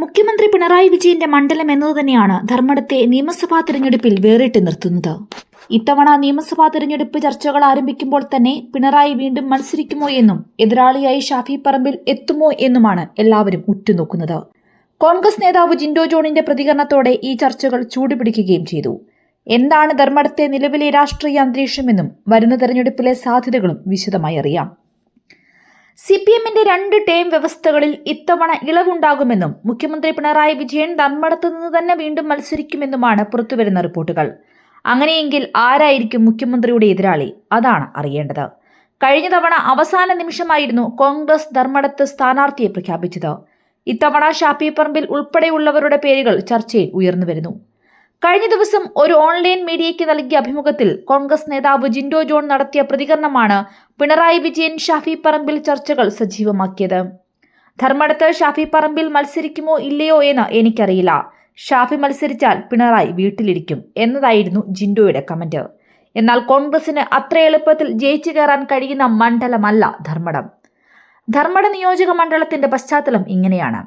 മുഖ്യമന്ത്രി പിണറായി വിജയന്റെ മണ്ഡലം എന്നത് തന്നെയാണ് ധർമ്മടത്തെ നിയമസഭാ തിരഞ്ഞെടുപ്പിൽ വേറിട്ട് നിർത്തുന്നത്. ഇത്തവണ നിയമസഭാ തിരഞ്ഞെടുപ്പ് ചർച്ചകൾ ആരംഭിക്കുമ്പോൾ തന്നെ പിണറായി വീണ്ടും മത്സരിക്കുമോ എന്നും എതിരാളിയായി ഷാഫി പറമ്പിൽ എത്തുമോ എന്നുമാണ് എല്ലാവരും ഉറ്റുനോക്കുന്നത്. കോൺഗ്രസ് നേതാവ് ജിൻഡോ ജോണിന്റെ പ്രതികരണത്തോടെ ഈ ചർച്ചകൾ ചൂടുപിടിക്കുകയും ചെയ്തു. എന്താണ് ധർമ്മടത്തെ നിലവിലെ രാഷ്ട്രീയ അന്തരീക്ഷമെന്നും വരുന്ന തെരഞ്ഞെടുപ്പിലെ സാധ്യതകളും വിശദമായി അറിയാം. സി പി എമ്മിന്റെ രണ്ട് ടേം വ്യവസ്ഥകളിൽ ഇത്തവണ ഇളവുണ്ടാകുമെന്നും മുഖ്യമന്ത്രി പിണറായി വിജയൻ ധർമ്മടത്ത് നിന്ന് തന്നെ വീണ്ടും മത്സരിക്കുമെന്നുമാണ് പുറത്തുവരുന്ന റിപ്പോർട്ടുകൾ. അങ്ങനെയെങ്കിൽ ആരായിരിക്കും മുഖ്യമന്ത്രിയുടെ എതിരാളി? അതാണ് അറിയേണ്ടത്. കഴിഞ്ഞ തവണ അവസാന നിമിഷമായിരുന്നു കോൺഗ്രസ് ധർമ്മടത്ത് സ്ഥാനാർത്ഥിയെ പ്രഖ്യാപിച്ചത്. ഇത്തവണ ഷാപ്പി പറമ്പിൽ ഉൾപ്പെടെയുള്ളവരുടെ പേരുകൾ ചർച്ചയിൽ ഉയർന്നുവരുന്നു കഴിഞ്ഞ ദിവസം ഒരു ഓൺലൈൻ മീഡിയയ്ക്ക് നൽകിയ അഭിമുഖത്തിൽ കോൺഗ്രസ് നേതാവ് ജിൻഡോ ജോൺ നടത്തിയ പ്രതികരണമാണ് പിണറായി വിജയൻ ഷാഫി പറമ്പിൽ ചർച്ചകൾ സജീവമാക്കിയത്. ധർമ്മടത്ത് ഷാഫി പറമ്പിൽ മത്സരിക്കുമോ ഇല്ലയോ എന്ന് എനിക്കറിയില്ല. ഷാഫി മത്സരിച്ചാൽ പിണറായി വീട്ടിലിരിക്കും എന്നതായിരുന്നു ജിൻഡോയുടെ കമന്റ്. എന്നാൽ കോൺഗ്രസിന് അത്ര എളുപ്പത്തിൽ ജയിച്ചു കയറാൻ കഴിയുന്ന മണ്ഡലമല്ല ധർമ്മടം. ധർമ്മട നിയോജക മണ്ഡലത്തിന്റെ പശ്ചാത്തലം ഇങ്ങനെയാണ്.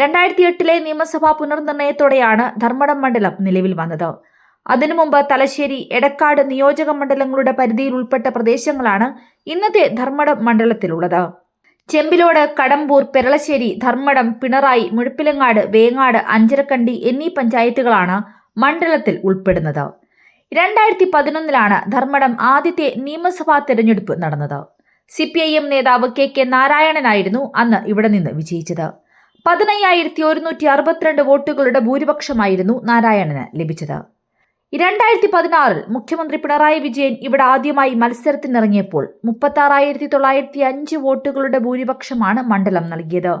രണ്ടായിരത്തി എട്ടിലെ നിയമസഭാ പുനർനിർണയത്തോടെയാണ് ധർമ്മടം മണ്ഡലം നിലവിൽ വന്നത്. അതിനു മുമ്പ് തലശ്ശേരി എടക്കാട് നിയോജക മണ്ഡലങ്ങളുടെ പരിധിയിൽ ഉൾപ്പെട്ട പ്രദേശങ്ങളാണ് ഇന്നത്തെ ധർമ്മടം മണ്ഡലത്തിലുള്ളത്. ചെമ്പിലോട് കടമ്പൂർ പെരളശ്ശേരി ധർമ്മടം പിണറായി മുഴപ്പിലങ്ങാട് വേങ്ങാട് അഞ്ചരക്കണ്ടി എന്നീ പഞ്ചായത്തുകളാണ് മണ്ഡലത്തിൽ ഉൾപ്പെടുന്നത്. രണ്ടായിരത്തി പതിനൊന്നിലാണ് ധർമ്മടം ആദ്യത്തെ നിയമസഭാ തെരഞ്ഞെടുപ്പ് നടന്നത്. സി പി ഐ എം നേതാവ് കെ കെ നാരായണനായിരുന്നു അന്ന് ഇവിടെ നിന്ന് വിജയിച്ചത്. പതിനയ്യായിരത്തി ഒരുന്നൂറ്റി അറുപത്തിരണ്ട് വോട്ടുകളുടെ ഭൂരിപക്ഷമായിരുന്നു നാരായണന് ലഭിച്ചത്. രണ്ടായിരത്തി പതിനാറിൽ മുഖ്യമന്ത്രി പിണറായി വിജയൻ ഇവിടെ ആദ്യമായി മത്സരത്തിനിറങ്ങിയപ്പോൾ മുപ്പത്തി ആറായിരത്തി തൊള്ളായിരത്തി അഞ്ച് വോട്ടുകളുടെ ഭൂരിപക്ഷമാണ് മണ്ഡലം നൽകിയത്.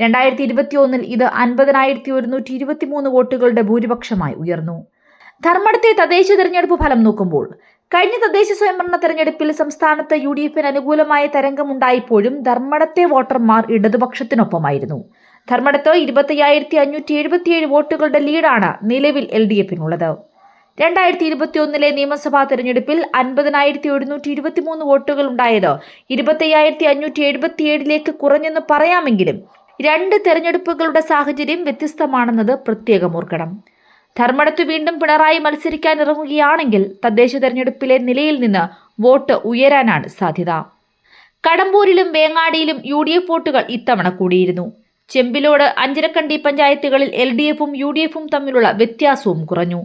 രണ്ടായിരത്തി ഇരുപത്തിയൊന്നിൽ ഇത് അൻപതിനായിരത്തി ഒരുന്നൂറ്റി ഇരുപത്തിമൂന്ന് വോട്ടുകളുടെ ഭൂരിപക്ഷമായി ഉയർന്നു. ധർമ്മടത്തെ തദ്ദേശ തെരഞ്ഞെടുപ്പ് ഫലം നോക്കുമ്പോൾ കഴിഞ്ഞ തദ്ദേശ സ്വയംഭരണ തെരഞ്ഞെടുപ്പിൽ സംസ്ഥാനത്ത് യു ഡി എഫിന് അനുകൂലമായ തരംഗമുണ്ടായപ്പോഴും ധർമ്മടത്തെ വോട്ടർമാർ ഇടതുപക്ഷത്തിനൊപ്പമായിരുന്നു. ധർമ്മടത്ത് ഇരുപത്തയ്യായിരത്തി അഞ്ഞൂറ്റി എഴുപത്തിയേഴ് വോട്ടുകളുടെ ലീഡാണ് നിലവിൽ എൽ ഡി എഫിനുള്ളത്. രണ്ടായിരത്തി ഇരുപത്തിയൊന്നിലെ നിയമസഭാ തെരഞ്ഞെടുപ്പിൽ അൻപതിനായിരത്തി ഒരുന്നൂറ്റി ഇരുപത്തിമൂന്ന് വോട്ടുകൾ ഉണ്ടായത് ഇരുപത്തയ്യായിരത്തി അഞ്ഞൂറ്റി എഴുപത്തിയേഴിലേക്ക് കുറഞ്ഞെന്ന് പറയാമെങ്കിലും രണ്ട് തെരഞ്ഞെടുപ്പുകളുടെ സാഹചര്യം വ്യത്യസ്തമാണെന്നത് പ്രത്യേകം ഓർക്കണം. ധർമ്മടത്ത് വീണ്ടും പിണറായി മത്സരിക്കാൻ ഇറങ്ങുകയാണെങ്കിൽ തദ്ദേശ തെരഞ്ഞെടുപ്പിലെ നിലയിൽ നിന്ന് വോട്ട് ഉയരാനാണ് സാധ്യത. കടമ്പൂരിലും വേങ്ങാടിയിലും യു ഡി എഫ് വോട്ടുകൾ ഇത്തവണ കൂടിയിരുന്നു. ചെമ്പിലോട് അഞ്ചരക്കണ്ടി പഞ്ചായത്തുകളിൽ എൽ ഡി എഫും യു ഡി എഫും തമ്മിലുള്ള വ്യത്യാസവും കുറഞ്ഞു.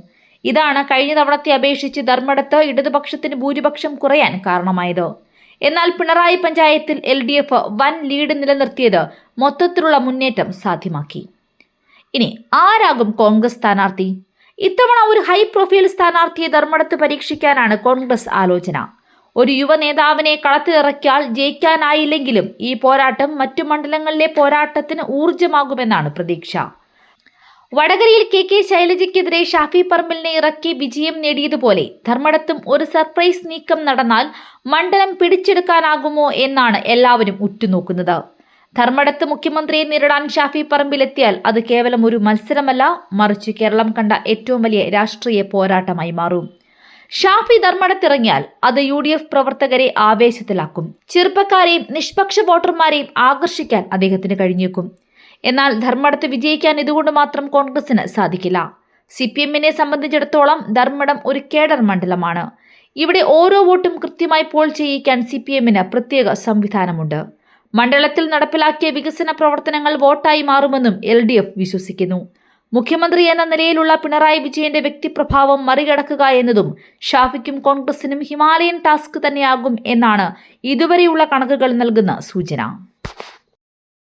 ഇതാണ് കഴിഞ്ഞ തവണത്തെ അപേക്ഷിച്ച് ധർമ്മടത്ത് ഇടതുപക്ഷത്തിന് ഭൂരിപക്ഷം കുറയാൻ കാരണമായത്. എന്നാൽ പിണറായി പഞ്ചായത്തിൽ എൽ ഡി എഫ് വൻ ലീഡ് നിലനിർത്തിയത് മൊത്തത്തിലുള്ള മുന്നേറ്റം സാധ്യമാക്കി. ഇനി ആരാകും കോൺഗ്രസ് സ്ഥാനാർത്ഥി? ഇത്തവണ ഒരു ഹൈ പ്രൊഫൈൽ സ്ഥാനാർത്ഥിയെ ധർമ്മടത്ത് പരീക്ഷിക്കാനാണ് കോൺഗ്രസ് ആലോചന. ഒരു യുവ നേതാവിനെ കളത്തിലിറക്കിയാൽ ജയിക്കാനായില്ലെങ്കിലും ഈ പോരാട്ടം മറ്റു മണ്ഡലങ്ങളിലെ പോരാട്ടത്തിന് ഊർജമാകുമെന്നാണ് പ്രതീക്ഷ. വടകരയിൽ കെ കെ ശൈലജയ്ക്കെതിരെ ഷാഫി പറമ്പിലിനെ ഇറക്കി വിജയം നേടിയതുപോലെ ധർമ്മടത്തും ഒരു സർപ്രൈസ് നീക്കം നടന്നാൽ മണ്ഡലം പിടിച്ചെടുക്കാനാകുമോ എന്നാണ് എല്ലാവരും ഉറ്റുനോക്കുന്നത്. ധർമ്മടത്ത് മുഖ്യമന്ത്രിയെ നേരിടാൻ ഷാഫി പറമ്പിലെത്തിയാൽ അത് കേവലം ഒരു മത്സരമല്ല മറിച്ച് കേരളം കണ്ട ഏറ്റവും വലിയ രാഷ്ട്രീയ പോരാട്ടമായി മാറും. ഷാഫി ധർമ്മടത്തിറങ്ങിയാൽ അത് യു ഡി എഫ് പ്രവർത്തകരെ ആവേശത്തിലാക്കും. ചെറുപ്പക്കാരെയും നിഷ്പക്ഷ വോട്ടർമാരെയും ആകർഷിക്കാൻ അദ്ദേഹത്തിന് കഴിഞ്ഞേക്കും. എന്നാൽ ധർമ്മടത്ത് വിജയിക്കാൻ ഇതുകൊണ്ട് മാത്രം കോൺഗ്രസിന് സാധിക്കില്ല. സി പി എമ്മിനെ സംബന്ധിച്ചിടത്തോളം ധർമ്മടം ഒരു കേഡർ മണ്ഡലമാണ്. ഇവിടെ ഓരോ വോട്ടും കൃത്യമായി പോൾ ചെയ്യിക്കാൻ സി പി എമ്മിന് പ്രത്യേക സംവിധാനമുണ്ട്. മണ്ഡലത്തിൽ നടപ്പിലാക്കിയ വികസന പ്രവർത്തനങ്ങൾ വോട്ടായി മാറുമെന്നും എൽ ഡി എഫ് വിശ്വസിക്കുന്നു. മുഖ്യമന്ത്രി എന്ന നിലയിലുള്ള പിണറായി വിജയന്റെ വ്യക്തിപ്രഭാവം മറികടക്കുക എന്നതും ഷാഫിക്കും കോൺഗ്രസിനും ഹിമാലയൻ ടാസ്ക് തന്നെയാകും എന്നാണ് ഇതുവരെയുള്ള കണക്കുകൾ നൽകുന്ന സൂചന.